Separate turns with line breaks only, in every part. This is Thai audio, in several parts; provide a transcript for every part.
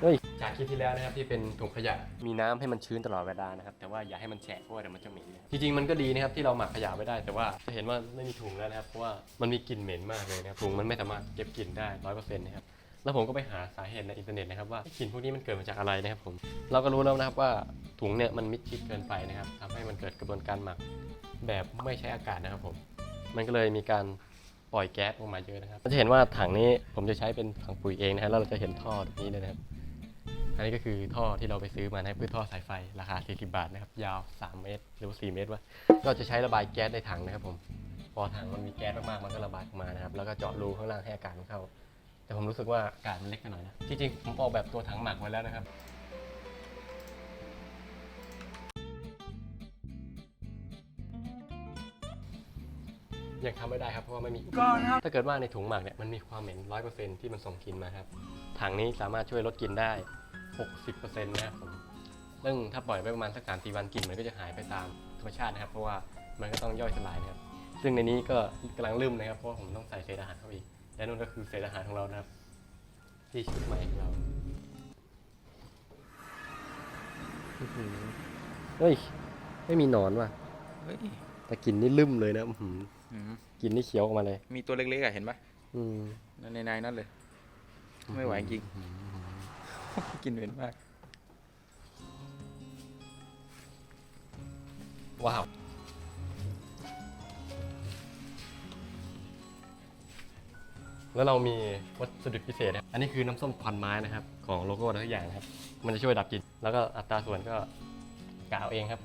เฮ้ยจากคลิปที่แล้วนะครับที่เป็นถุงขยะมีน้ำให้มันชื้นตลอดเวลานะครับแต่ว่าอย่าให้มันแฉะเพราะว่าเดี๋ยวมันจะเหม็นนะครับจริงๆมันก็ดีนะครับที่เราหมักขยะไว้ได้ แต่ว่าจะเห็นว่าไม่มีถุงแล้วนะครับเพราะว่ามันมีกลิ่นเหม็นมากเลยนะครับถุงมันไม่สามารถเก็บกลิ่นได้ร้อยเปอร์เซ็นต์นะครับแล้วผมก็ไปหาสาเหตุในอินเทอร์เน็ตนะครับว่ากลิ่นพวกนี้มันเกิดมาจากอะไรนะครับผมเราก็รู้แล้วนะครับว่าถุงเนี่ยมันมิดชิดเกินไปนะครับทำให้มันเกิดกระบวนการหมักแบบไม่ใช้อากาศนะครับผมมันก็เลยมีการ ปล่อยแก๊สออกมาเยอะนะครับเราจะเห็นว่าถังนี้ผมจะใช้เป็นถังปุ๋ยเองนะฮะแล้วเราจะเห็นท่อตรงนี้เลยนะครับ อันนี้ก็คือท่อที่เราไปซื้อมานะครับคือท่อสายไฟราคา 40 บาทนะครับ ยาว 3 เมตร หรือว่า4เมตรวะก็จะใช้ระบายแก๊สในถังนะครับ ผมพอถังมันมีแก๊สมากๆมันก็ระบายออกมานะครับ แล้วก็เจาะรูข้างล่างให้อากาศมันเข้า แต่ผมรู้สึกว่าอากาศมันเล็กไปหน่อยนะจริงๆผมออกแบบตัวถังหมักไว้แล้วนะครับ ยังทำไม่ได้ครับเพราะว่าไม่มีถ้าเกิดว่าในถุงหมักเนี่ยมันมีความเหม็นร้อยเปอร์เซ็นที่มันส่งกลิ่นมาครับถังนี้สามารถช่วยลดกลิ่นได้ 60%นะครับผมซึ่งถ้าปล่อยไว้ประมาณสักสามสี่วันกลิ่นมันก็จะหายไปตามธรรมชาตินะครับ เพราะว่ามันก็ต้องย่อยสลายนะครับ ซึ่งในนี้ก็กำลังลืมนะครับ เพราะว่าผมต้องใส่เศษอาหารเข้าไปอีกและนู่นก็คือเศษอาหารของเรานะครับ ที่ชุดใหม่ของเราอื้อหือเฮ้ย ไม่มีหนอนว่ะ
เฮ้ย
แต่กลิ่นนี่ลืมเลยนะ อื้อหือ
อืม
กลิ่นนี่เขียวออกมาเลย
มีตัวเล็กๆอะเห็นปะ
อืม
นั่นในในนั่นเลย ไม่ไหวจริง กินเหม็นมาก
ว้าว แล้วเรามีวัสดุพิเศษนะครับอันนี้คือน้ำส้มควันไม้นะครับ ของโลโก้ทุกอย่างนะครับ มันจะช่วยดับกลิ่นแล้วก็อัตราส่วนก็กะเอาเองครับ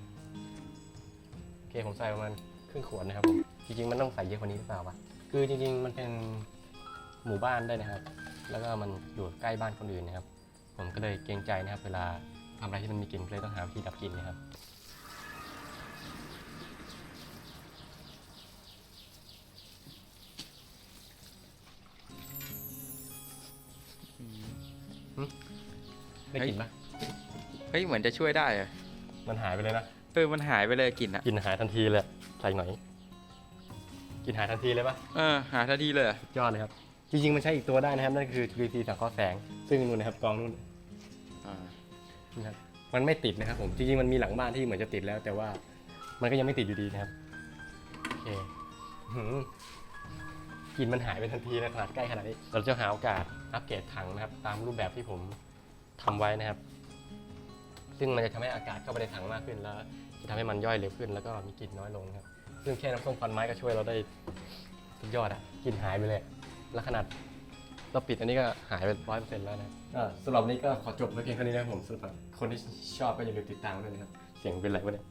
โอเค ผมใส่ประมาณ ครึ่งขวดนะครับผมจริงๆมันต้องใส่เยอะกว่านี้หรือเปล่าวะคือจริงๆมันเป็นหมู่บ้านได้วยนะครับ แล้วก็มันอยู่ใกล้บ้านคนอื่นนะครับ ผมก็เลยเกรงใจนะครับ เวลาทำอะไรที่มันมีกลิ่นก็เลยต้องหาวิธีดับกลิ่นนะครับ ได้กลิ่นปะ
เฮ้ยเหมือนจะช่วยได้อะ
มันหายไปเลยนะ
เออมันหายไปเลยกลิ่นอะ
กลิ่นหายทันทีเลยใส่หน่อยกลิ่นหายทันทีเลยปะ
เออหาทันทีเลยอะ
ยอดเลยครับ จริงๆ มันใช้อีกตัวได้นะครับ นั่นคือ GC สังเคราะห์แสง ซึ่งนู่นนะครับกองนู่น
อ่า
นะครับมันไม่ติดนะครับผมจริงๆ มันมีหลังบ้านที่เหมือนจะติดแล้ว แต่ว่ามันก็ยังไม่ติดอยู่ดีนะครับโอเคหืมกลิ่นมันหายไปทันทีนะขนาดใกล้ขนาดนี้เราจะหาโอกาสอัปเกรดถังนะครับ ตามรูปแบบที่ผมทำไว้นะครับ ซึ่งมันจะทำให้อากาศเข้าไปในถังมากขึ้นแล้ว จะทำให้มันย่อยเร็วขึ้นแล้วก็มีกลิ่นน้อยลงครับ ซึ่งแค่น้ำส้มควันไม้ก็ช่วยเราได้สุดยอดอะกลิ่นหายไปเลย แล้วขนาดเราปิดอันนี้ก็หายไปร้อยเปอร์เซ็นต์แล้วนะก็สำหรับวันนี้ก็ขอจบไว้เพียงเท่านี้นะครับผมสำหรับคนที่ชอบก็อย่าลืมติดตามด้วยนะครับ เสียงเป็นไรวะเนี่ย